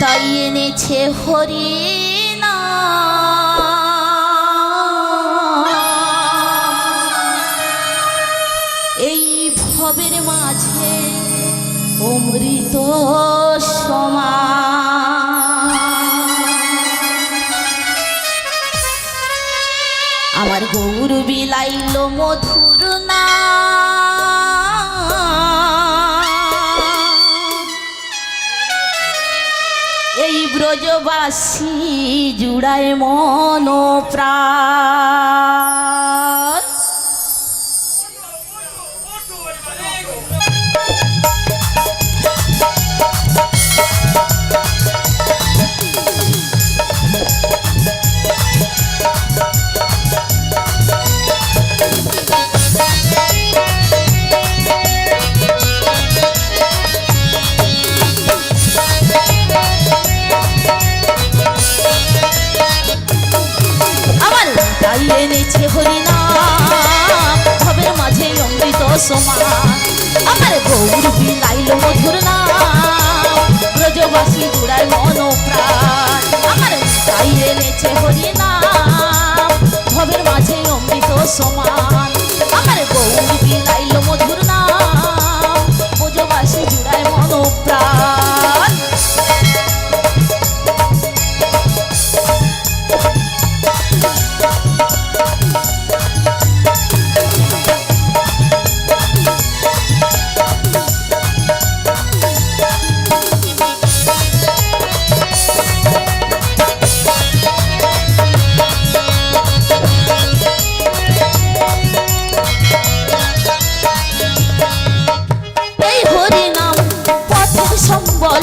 তাই এনেছে হরিণা এই ভবের মাঝে অমৃত সমা আমার গৌর বিলাইল মধুর না ব্রজবাসী জুড়ায় মন প্রাণ অমৃত সমান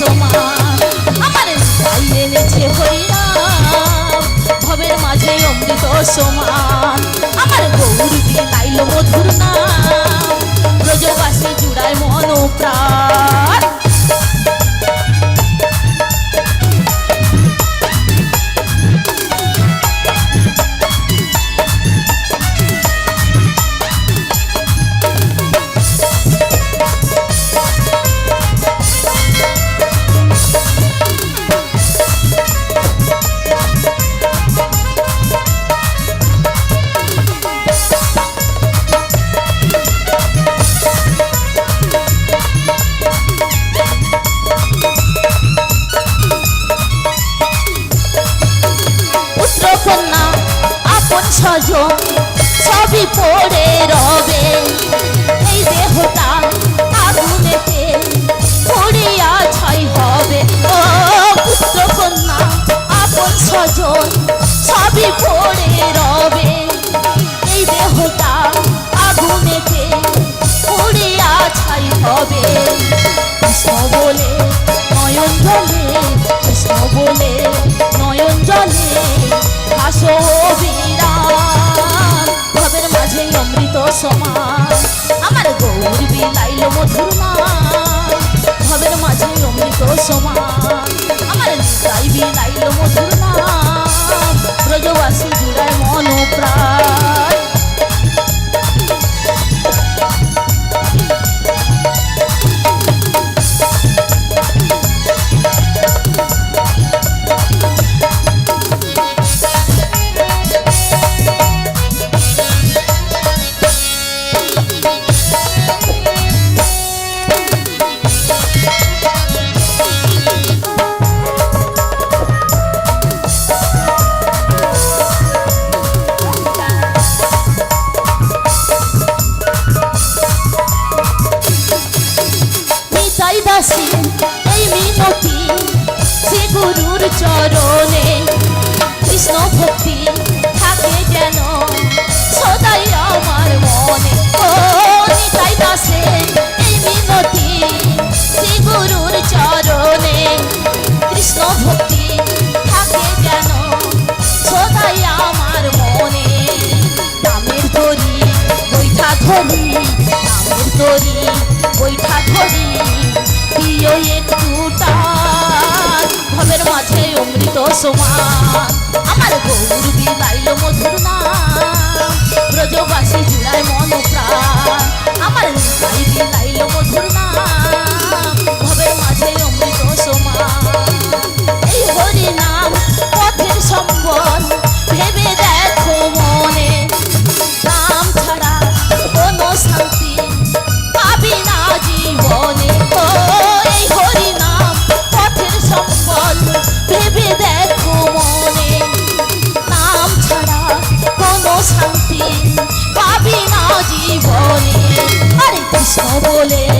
সমান আমার তাই এনেছে হরিনাম ভবের মাঝে অমৃত সমান। আমার গৌর লাইল মধুর নাম? ব্রজবাসী জুড়ায় মন স্বজন সবই পড়ে রবে। এই দেহটা আগুনেতে পড়িয়া ছাই হবে। ও পুত্র কন্যা আপন স্বজন, সবই পড়ে রবে। এই দেহটা আগুনেতে পড়িয়া ছাই হবে। আমার গৌর বিলাইল মধুর নাম ভবের মাঝে অমৃত সমান আমার নিতাই বিলাইল মধুর ব্রজবাসী জুড়ায় মন প্রায় মধুর চরণে কৃষ্ণ ভক্তি থাকে যেন, সদাই আমার মনে। ও, নিতাই দাসে, এই মিনতি শ্রী গুরুর চরণে কৃষ্ণ ভক্তি থাকে যেন, সদাই আমার মনে। নামের তরি, বৈঠা ধরি, নামের তরি, বৈঠা ধরি প্রিয় একটু অমৃত সমান আমার গৌর দিলাইল মধুর না ব্রজবাসী জুড়ায় মন প্রাণ আমার পাবি না জীবনে। আরে কৃষ্ণ বলে